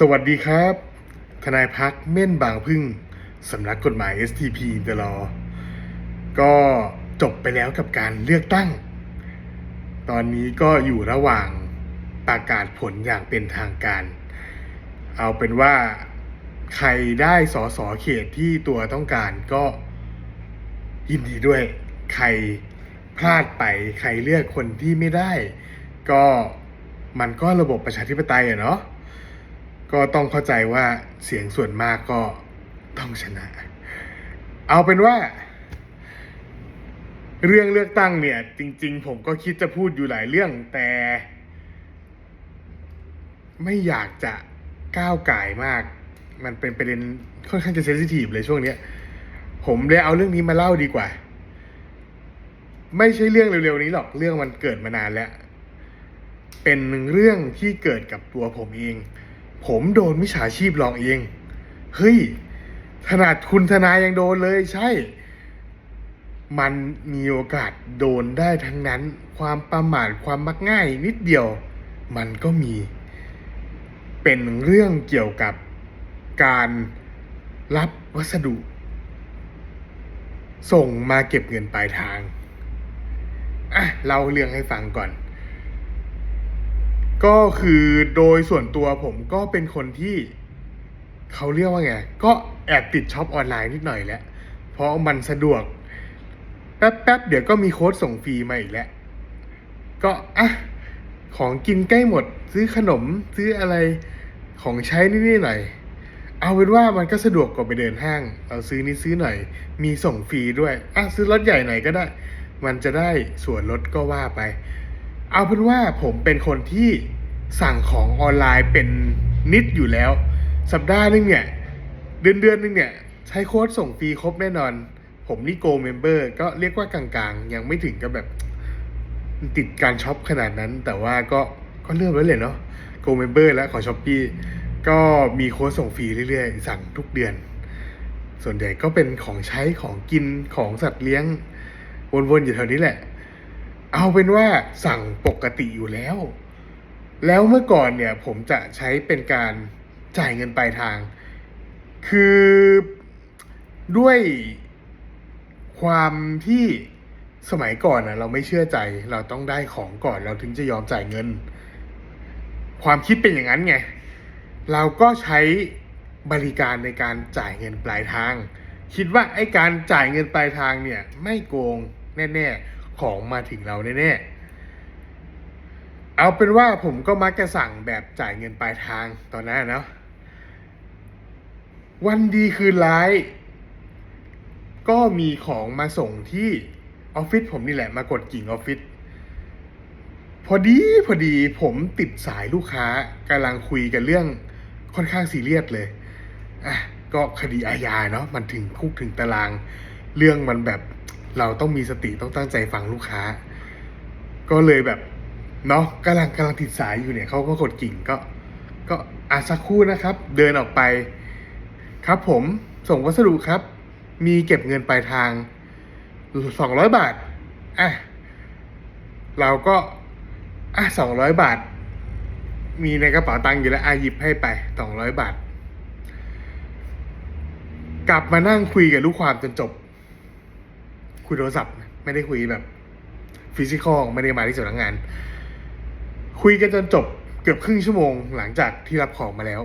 สวัสดีครับ ทนายพักเม่นบางพึ่งสำนักกฎหมาย STP ตลอก็จบไปแล้วกับการเลือกตั้ง ตอนนี้ก็อยู่ระหว่างประกาศผลอย่างเป็นทางการ เอาเป็นว่าใครได้สอสอเขตที่ตัวต้องการก็ยินดีด้วย ใครพลาดไปใครเลือกคนที่ไม่ได้ ก็มันก็ระบบประชาธิปไตยอะเนาะ ก็ต้องเข้าใจว่าเสียงส่วนมากก็ต้องชนะ เอาเป็นว่า เรื่องเลือกตั้งเนี่ย จริง ๆ ผมก็คิดจะพูดอยู่หลายเรื่องแต่ ไม่อยากจะก้าวไก่มาก มันเป็นประเด็นค่อนข้างจะเซนซิทีฟเลยช่วงเนี้ย ผมเลยเอาเรื่องนี้มาเล่าดีกว่า ไม่ใช่เรื่องเร็วๆนี้หรอกเรื่องมันเกิดมานานแล้ว เป็นเรื่องที่เกิดกับตัวผมเอง ผมโดนมิจฉาชีพหลอกเอง เฮ้ย ขนาดคุณทนายยังโดนเลยใช่ มันมีโอกาสโดนได้ทั้งนั้น ความประมาทความมักง่ายนิดเดียว มันก็มี เป็นเรื่องเกี่ยวกับการรับวัสดุ ส่งมาเก็บเงินปลายทาง อะเล่าเรื่องให้ฟังก่อน ก็คือโดยส่วนตัวผมก็เป็นคนที่เขาเรียกว่าไง ก็แอบติดช็อปออนไลน์นิดหน่อยแหล้วเพราะมันสะดวก แป๊บๆ เดี๋ยวก็มีโค้ดส่งฟรีมาอีกแล้ว ก็อะของกินใกล้หมด ซื้อขนมซื้ออะไรของใช้นิดๆหน่อย เอาเป็นว่ามันก็สะดวกกว่าไปเดินห้าง เราซื้อนี่ซื้อหน่อย มีส่งฟรีด้วยอะซื้อรถใหญ่หน่อยก็ได้ มันจะได้ส่วนลดก็ว่าไป เอาเป็นว่าผมเป็นคนที่สั่งของออนไลน์เป็นนิดอยู่แล้ว สัปดาห์นึงเนี่ย เดือนเดือนนึงเนี่ย ใช้โค้ดส่งฟรีครบแน่นอน ผมนี่โกเมมเบอร์ก็เรียกว่ากลางๆ ยังไม่ถึงกับแบบ ติดการช็อปขนาดนั้น แต่ว่าก็ก็เริ่มแล้วเลยเนาะโกเมมเบอร์แล้วของช้อปปีก็มีโค้ดส่งฟรีเรื่อยๆ สั่งทุกเดือน ส่วนใหญ่ก็เป็นของใช้ของกินของสัตว์เลี้ยง วนๆอยู่แถวนี้แหละ เอาเป็นว่าสั่งปกติอยู่แล้ว แล้วเมื่อก่อนเนี่ยผมจะใช้เป็นการจ่ายเงินปลายทาง คือด้วยความที่สมัยก่อนนะเราไม่เชื่อใจเราต้องได้ของก่อนเราถึงจะยอมจ่ายเงิน ความคิดเป็นอย่างนั้นไง เราก็ใช้บริการในการจ่ายเงินปลายทาง คิดว่าไอ้การจ่ายเงินปลายทางเนี่ยไม่โกงแน่ๆ ของมาถึงเราแน่ๆ เอาเป็นว่าผมก็มักจะสั่งแบบจ่ายเงินปลายทางตอนนั้นะเนาะวันดีคืนร้าย ก็มีของมาส่งที่ออฟฟิศผมนี่แหละมากดกิ่งออฟฟิศพอดีพอดีผมติดสายลูกค้ากำลังคุยกันเรื่องค่อนข้างซีเรียสเลยอะก็คดีอาญาเนาะมันถึงคุกถึงตาราง เรื่องมันแบบ เราต้องมีสติต้องตั้งใจฟังลูกค้า ก็เลยแบบเนาะกำลังกำลังติดสายอยู่เนี่ยเขาก็กดกิ่งก็ ก็อาสักครู่นะครับ เดินออกไป ครับผมส่งวัสดุครับ มีเก็บเงินปลายทางสองร้อยบาทอะเราก็อะสองร้อยบาท มีในกระเป๋าตังค์อยู่แล้วอะหยิบให้ไปสองร้อยบาท กลับมานั่งคุยกับลูกความจนจบ คุยโทรศัพท์นะไม่ได้คุยแบบฟิสิกอลไม่ได้มาที่สำนักงาน คุยกันจนจบเกือบครึ่งชั่วโมงหลังจากที่รับของมาแล้ว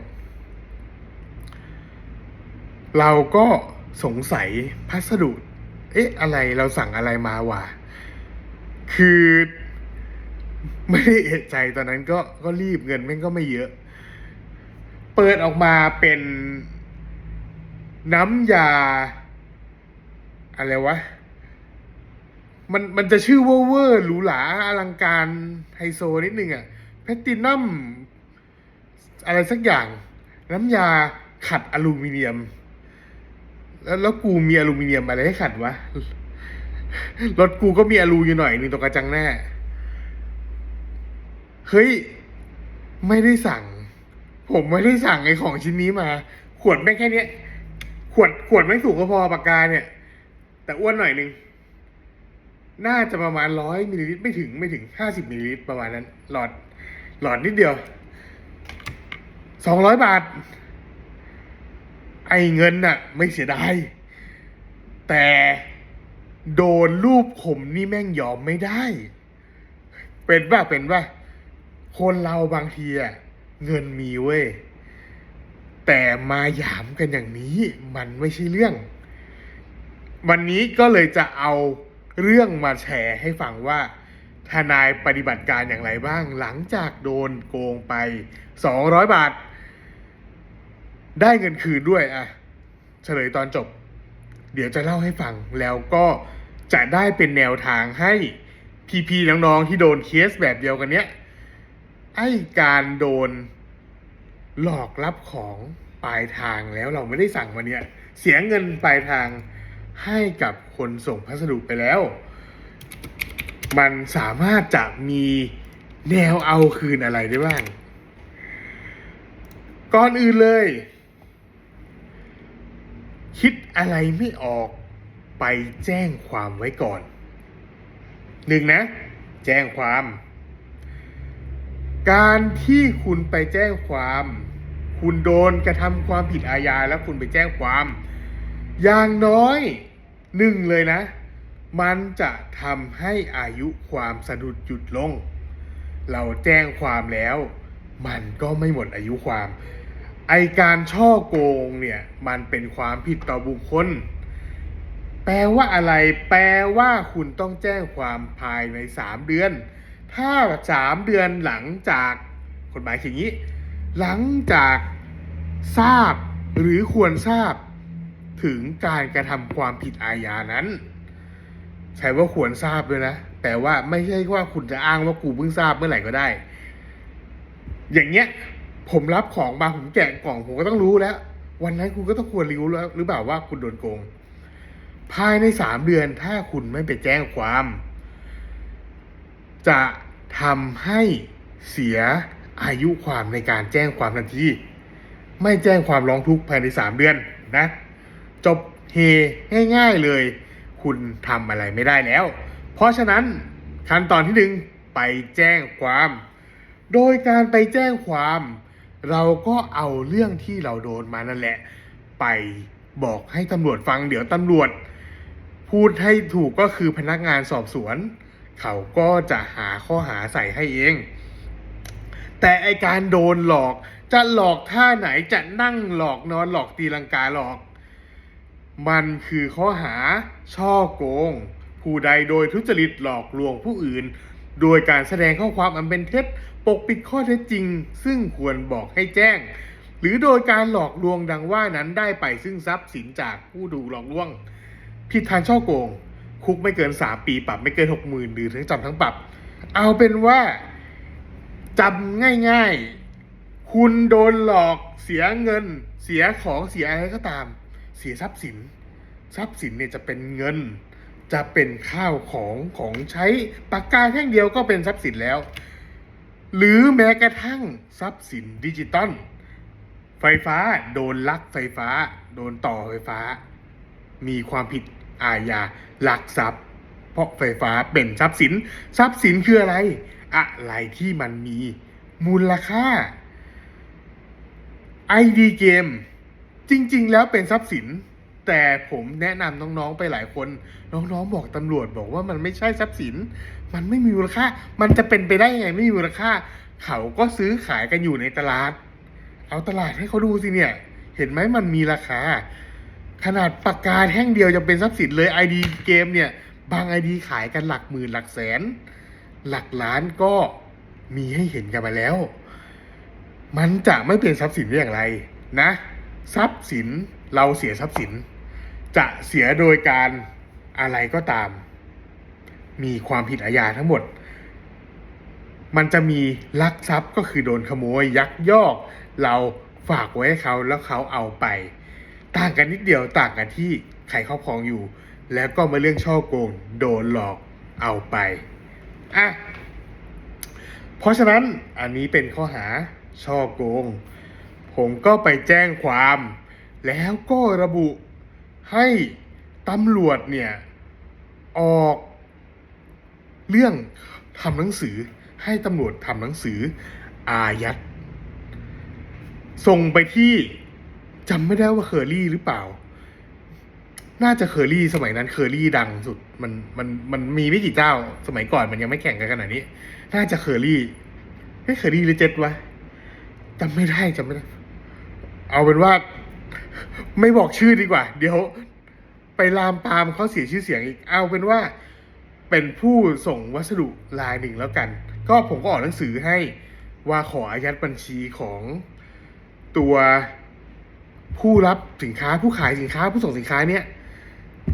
เราก็สงสัยพัสดุ เอ๊ะ อะไรเราสั่งอะไรมาวะคือไม่ได้เอะใจตอนนั้นก็ก็รีบเงินแม่งก็ไม่เยอะ เปิดออกมาเป็นน้ำยา อะไรวะ มันมันจะชื่อเวอร์เวอร์หรูหราอลังการไฮโซนิดนึงอะแพตตินัมอะไรสักอย่าง น้ำยาขัดอลูมิเนียม แล้วแล้วกูมีอลูมิเนียมอะไรให้ขัดวะ รถกูก็มีอลูอยู่หน่อยนึงตรงกระจังหน้าเฮ้ย ไม่ได้สั่ง ผมไม่ได้สั่งไอ้ของชิ้นนี้มา ขวดแม่งแค่เนี้ย ขวดขวดไม่งสูงก็พอปากกาเนี่ย แต่อ้วนหน่อยนึง น่าจะประมาณร้อยมิลลิลิตรไม่ถึงไม่ถึงห้าสิบมิลลิลิตรประมาณนั้น หลอดหลอดนิดเดียวสองร้อยบาท ไอเงินน่ะ ไม่เสียดายแต่โดนรูปข่มนี่แม่งยอมไม่ได้ เป็นว่าเป็นว่าคนเราบางทีอะเงินมีเว้ย แต่มาหยามกันอย่างนี้ มันไม่ใช่เรื่อง วันนี้ก็เลยจะเอา เรื่องมาแชร์ให้ฟังว่า ทนายปฏิบัติการอย่างไรบ้าง หลังจากโดนโกงไป 200 บาท ได้เงินคืนด้วยอะเฉลยตอนจบ เดี๋ยวจะเล่าให้ฟังแล้วก็จะได้เป็นแนวทางให้พี่ๆน้องๆที่โดนเคสแบบเดียวกันเนี้ยไอ้การโดนหลอกรับของปลายทางแล้วเราไม่ได้สั่งมาเนี่ย เสียเงินปลายทาง ให้กับคนส่งพัสดุไปแล้ว มันสามารถจะมีแนวเอาคืนอะไรได้บ้าง ก่อนอื่นเลย คิดอะไรไม่ออกไปแจ้งความไว้ก่อนหนึ่งนะ แจ้งความ การที่คุณไปแจ้งความ คุณโดนกระทำความผิดอาญาแล้วคุณไปแจ้งความ อย่างน้อยหนึ่งเลยนะ มันจะทำให้อายุความสะดุดหยุดลง เราแจ้งความแล้ว มันก็ไม่หมดอายุความ ไอการช่อโกงเนี่ย มันเป็นความผิดต่อบุคคล แปลว่าอะไร แปลว่าคุณต้องแจ้งความภายในสามเดือน ถ้าสามเดือนหลังจากกฎหมายเขียนอย่างนี้ หลังจากทราบหรือควรทราบ ถึงการกระทำความผิดอาญานั้น ใช้ว่าควรทราบด้วยนะ แต่ว่าไม่ใช่ว่าคุณจะอ้างว่ากูเพิ่งทราบเมื่อไหร่ก็ได้ อย่างเงี้ย ผมรับของมาผมแกะกล่องผมก็ต้องรู้แล้ว วันนั้นคุณก็ต้องควรรู้แล้ว หรือเปล่าว่าคุณโดนโกง ภายในสามเดือนถ้าคุณไม่ไปแจ้งความ จะทำให้เสียอายุความในการแจ้งความทันที ไม่แจ้งความร้องทุกข์ภายในสามเดือนนะ จบเฮง่ายๆเลย คุณทำอะไรไม่ได้แล้ว เพราะฉะนั้นขั้นตอนที่หนึ่งไปแจ้งความ โดยการไปแจ้งความ เราก็เอาเรื่องที่เราโดนมานั่นแหละ ไปบอกให้ตำรวจฟังเดี๋ยวตำรวจ พูดให้ถูกก็คือพนักงานสอบสวน เขาก็จะหาข้อหาใส่ให้เอง แต่ไอการโดนหลอกจะหลอกท่าไหนจะนั่งหลอกนอนหลอกตีลังกาหลอก มันคือข้อหาช่อโกง ผู้ใดโดยทุจริตหลอกลวงผู้อื่น โดยการแสดงข้อความอันเป็นเท็จปกปิดข้อเท็จจริง ซึ่งควรบอกให้แจ้ง หรือโดยการหลอกลวงดังว่านั้นได้ไปซึ่งทรัพย์สินจากผู้ถูหลอกลวงผิดฐานช่อโกง คุกไม่เกินสามปีปรับไม่เกินหกหมื่นหรือทั้งจำทั้งปรับ เอาเป็นว่าจำง่ายๆ คุณโดนหลอกเสียเงิน เสียของเสียอะไรก็ตาม เสียทรัพย์สิน ทรัพย์สินเนี่ยจะเป็นเงิน จะเป็นข้าวของของใช้ปากกาแท่งเดียวก็เป็นทรัพย์สินแล้ว หรือแม้กระทั่งทรัพย์สินดิจิตอลไฟฟ้าโดนลักไฟฟ้า โดนต่อไฟฟ้า มีความผิดอาญาลักทรัพย์ เพราะไฟฟ้าเป็นทรัพย์สิน ทรัพย์สินคืออะไร อะไรที่มันมีมูลค่า ID เกม จริง ๆ แล้วเป็นทรัพย์สิน แต่ผมแนะนำน้องๆไปหลายคน น้องๆบอกตำรวจบอกว่ามันไม่ใช่ทรัพย์สิน มันไม่มีมูลค่า มันจะเป็นไปได้ยังไงไม่มีมูลค่า เขาก็ซื้อขายกันอยู่ในตลาด เอาตลาดให้เขาดูสิเนี่ย เห็นไหมมันมีราคา ขนาดปากกาแท่งเดียวจะเป็นทรัพย์สินเลย ID เกมเนี่ย บาง ID ขายกันหลักหมื่นหลักแสน หลักล้านก็มีให้เห็นกันมาแล้ว มันจะไม่เป็นทรัพย์สินได้อย่างไรนะ ทรัพย์สินเราเสียทรัพย์สิน จะเสียโดยการอะไรก็ตาม มีความผิดอาญาทั้งหมด มันจะมีลักทรัพย์ก็คือโดนขโมยยักยอก เราฝากไว้ให้เขาแล้วเขาเอาไป ต่างกันนิดเดียวต่างกันที่ใครครอบครองอยู่ แล้วก็มาเรื่องช่อโกงโดนหลอกเอาไปอะเพราะฉะนั้นอันนี้เป็นข้อหาช่อโกง ผมก็ไปแจ้งความ แล้วก็ระบุให้ตำรวจเนี่ย ออกเรื่องทำหนังสือ ให้ตำรวจทำหนังสือ อายัดส่งไปที่จำไม่ได้ว่าเคอรี่หรือเปล่า น่าจะเคอรี่สมัยนั้นเคอรี่ดังสุด มันมันมันมีไม่กี่เจ้า สมัยก่อนมันยังไม่แข่งกันขนาดนี้ น่าจะเคอรี่เฮ้ยเคอรี่หรือเจ็ดวะจำไม่ได้จำไม่ได้ เอาเป็นว่าไม่บอกชื่อดีกว่า เดี๋ยวไปลามปามเขาเสียชื่อเสียงอีก เอาเป็นว่าเป็นผู้ส่งวัสดุรายหนึ่งแล้วกัน ก็ผมก็ออกหนังสือให้ว่าขออายัดบัญชีของตัวผู้รับสินค้าผู้ขายสินค้าผู้ส่งสินค้าเนี่ย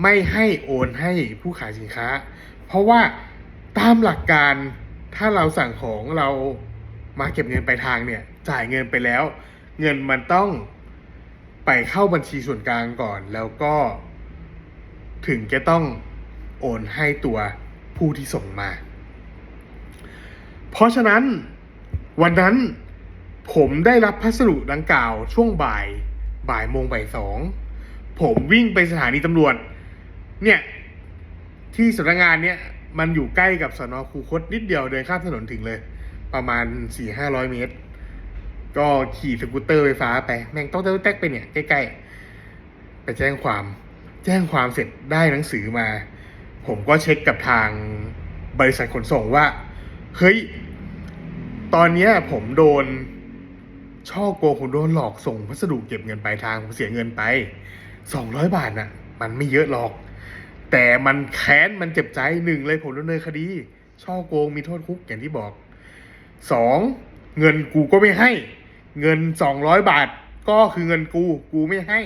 ไม่ให้โอนให้ผู้ขายสินค้า เพราะว่าตามหลักการถ้าเราสั่งของเรามาเก็บเงินปลายทางเนี่ย จ่ายเงินไปแล้ว เงินมันต้องไปเข้าบัญชีส่วนกลางก่อน แล้วก็ถึงจะต้องโอนให้ตัวผู้ที่ส่งมา เพราะฉะนั้นวันนั้นผมได้รับพัสดุดังกล่าวช่วงบ่ายบ่ายโมงบ่ายสองผมวิ่งไปสถานีตำรวจ เนี่ยที่สำนักงานเนี่ยมันอยู่ใกล้กับสนคูคตนิดเดียวเดินข้ามถนนถึงเลย ประมาณสี่ห้าร้อยเมตร ก็ขี่สกูตเตอร์ไฟฟ้าไป แม่งต้องเต้แตกไปเนี่ย ใกล้ๆ ไปแจ้งความ แจ้งความเสร็จได้หนังสือมา ผมก็เช็คกับทางบริษัทขนส่งว่า เฮ้ย ตอนเนี้ยผมโดน ช่อโกงผมโดนหลอกส่งพัสดุเก็บเงินปลายทางผมเสียเงินไปสองร้อยบาทน่ะ มันไม่เยอะหรอก แต่มันแค้นมันเจ็บใจหนึ่งเลยผมดำเนินคดี ช่อโกงมีโทษคุกอย่างที่บอกสองเงินกูก็ไม่ให้ เงินสองร้อยบาท ก็คือเงินกู กูไม่ให้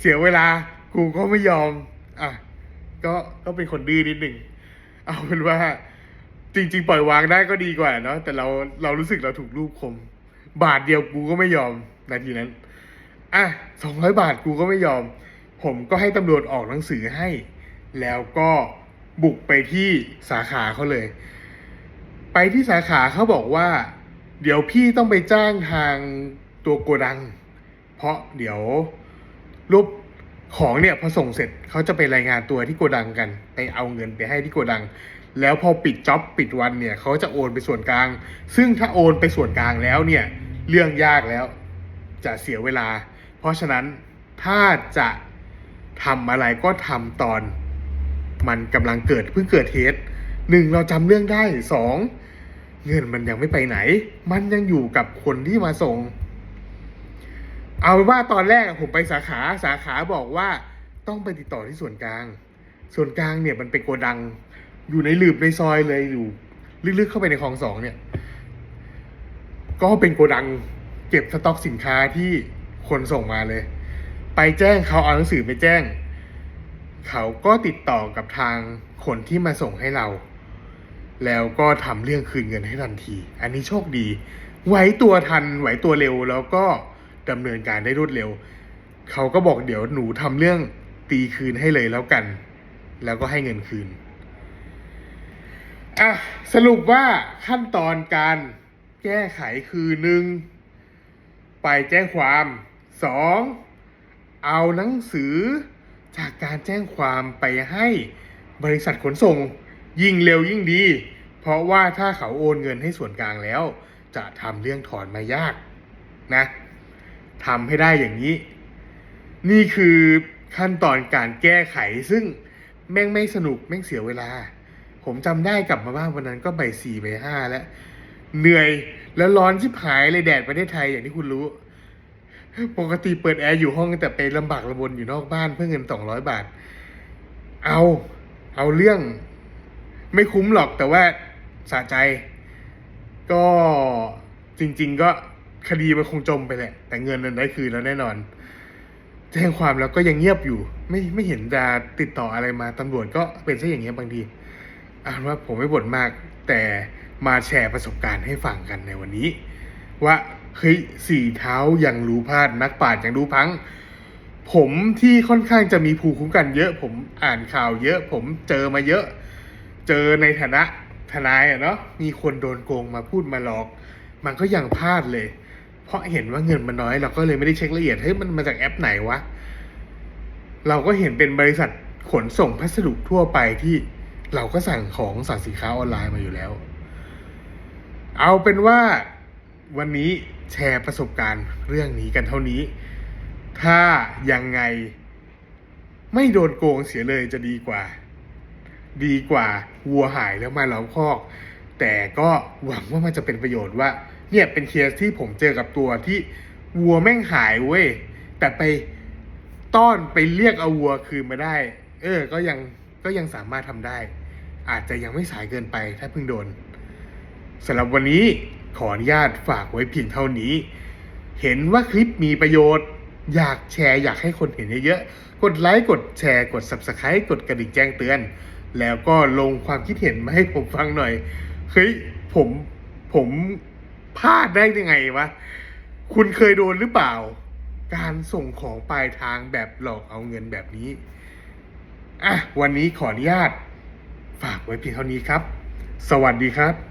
เสียเวลา กูก็ไม่ยอม อะ ก็ก็เป็นคนดื้อนิดหนึ่งเอาเป็นว่า จริง ๆ ปล่อยวางได้ก็ดีกว่าเนาะแต่เราเรารู้สึกเราถูกรูปคม บาทเดียวกูก็ไม่ยอมนาทีนั้น อะสองร้อยบาทกูก็ไม่ยอม ผมก็ให้ตำรวจออกหนังสือให้ แล้วก็บุกไปที่สาขาเขาเลย ไปที่สาขาเขาบอกว่า เดี๋ยวพี่ต้องไปจ้างทางตัวโกดัง เพราะเดี๋ยวรูปของเนี่ยพอส่งเสร็จเขาจะไปรายงานตัวที่โกดังกัน ไปเอาเงินไปให้ที่โกดัง แล้วพอปิดจ็อบปิดวันเนี่ยเขาจะโอนไปส่วนกลาง ซึ่งถ้าโอนไปส่วนกลางแล้วเนี่ยเรื่องยากแล้วจะเสียเวลา เพราะฉะนั้นถ้าจะทำอะไรก็ทำตอน มันกำลังเกิดเพิ่งเกิดเหตุหนึ่งเราจำเรื่องได้สอง เงินมันยังไม่ไปไหน มันยังอยู่กับคนที่มาส่ง เอาเป็นว่าตอนแรกผมไปสาขาสาขาบอกว่าต้องไปติดต่อที่ส่วนกลาง ส่วนกลางเนี่ยมันเป็นโกดัง อยู่ในหลืบในซอยเลยอยู่ลึกๆเข้าไปในคลองสองเนี่ย ก็เป็นโกดังเก็บสต็อกสินค้าที่คนส่งมาเลย ไปแจ้งเขาเอาหนังสือไปแจ้ง เขาก็ติดต่อกับทางคนที่มาส่งให้เรา แล้วก็ทำเรื่องคืนเงินให้ทันที อันนี้โชคดี ไหวตัวทัน ไหวตัวเร็ว แล้วก็ดำเนินการได้รวดเร็ว เขาก็บอกเดี๋ยวหนูทำเรื่องตีคืนให้เลยแล้วกัน แล้วก็ให้เงินคืน อะ สรุปว่าขั้นตอนการแก้ไขคือหนึ่งไปแจ้งความสองเอาหนังสือจากการแจ้งความไปให้บริษัทขนส่ง ยิ่งเร็วยิ่งดี เพราะว่าถ้าเขาโอนเงินให้ส่วนกลางแล้ว จะทำเรื่องถอนมายากนะทำให้ได้อย่างนี้ นี่คือขั้นตอนการแก้ไขซึ่งแม่งไม่สนุกแม่งเสียเวลา ผมจำได้กลับมาบ้านวันนั้นก็ใบสี่ใบห้าแล้ว เหนื่อยแล้วร้อนชิบหายเลยแดดประเทศไทยอย่างที่คุณรู้ ปกติเปิดแอร์อยู่ห้องแต่ไปลำบากระบนอยู่นอกบ้านเพื่อเงินสองร้อยบาท เอา เอาเรื่อง ไม่คุ้มหรอกแต่ว่าสะใจ ก็จริง ๆ ก็คดีมันคงจมไปแหละ แต่เงินนั้นได้คืนแล้วแน่นอน แจ้งความแล้วก็ยังเงียบอยู่ ไม่ไม่เห็นจะติดต่ออะไรมาตำรวจก็เป็นซะอย่างเงี้ยบางทีอ่านว่าผมไม่บ่นมาก แต่มาแชร์ประสบการณ์ให้ฟังกันในวันนี้ ว่าเฮ้ยสี่เท้ายังรู้พลาดนักปราชญ์ยังรู้พัง ผมที่ค่อนข้างจะมีภูมิคุ้มกันเยอะ ผมอ่านข่าวเยอะ ผมเจอมาเยอะ เจอในฐานะทนายอะเนาะมีคนโดนโกงมาพูดมาหลอก มันก็ยังพลาดเลย เพราะเห็นว่าเงินมันน้อย เราก็เลยไม่ได้เช็คละเอียดเฮ้ยมันมาจากแอปไหนวะเราก็เห็นเป็นบริษัทขนส่งพัสดุทั่วไปที่เราก็สั่งของสั่งสินค้าออนไลน์มาอยู่แล้ว เอาเป็นว่าวันนี้แชร์ประสบการณ์เรื่องนี้กันเท่านี้ ถ้ายังไงไม่โดนโกงเสียเลยจะดีกว่า ดีกว่าวัวหายแล้วมาล้อมคอก แต่ก็หวังว่ามันจะเป็นประโยชน์ว่า เนี่ยเป็นเคสที่ผมเจอกับตัวที่วัวแม่งหายเว้ยแต่ไปต้อนไปเรียกเอาวัวคืนมาได้ เออ ก็ยังก็ยังสามารถทำได้ อาจจะยังไม่สายเกินไปถ้าเพิ่งโดนสำหรับวันนี้ขออนุญาตฝากไว้เพียงเท่านี้ เห็นว่าคลิปมีประโยชน์ อยากแชร์อยากให้คนเห็นเยอะๆ กดไลค์กดแชร์กด Subscribe กดกระดิ่งแจ้งเตือน แล้วก็ลงความคิดเห็นมาให้ผมฟังหน่อย เฮ้ย ผมผมพลาดได้ยังไงวะ คุณเคยโดนหรือเปล่า การส่งของปลายทางแบบหลอกเอาเงินแบบนี้ อะ วันนี้ขออนุญาต ฝากไว้เพียงเท่านี้ครับ สวัสดีครับ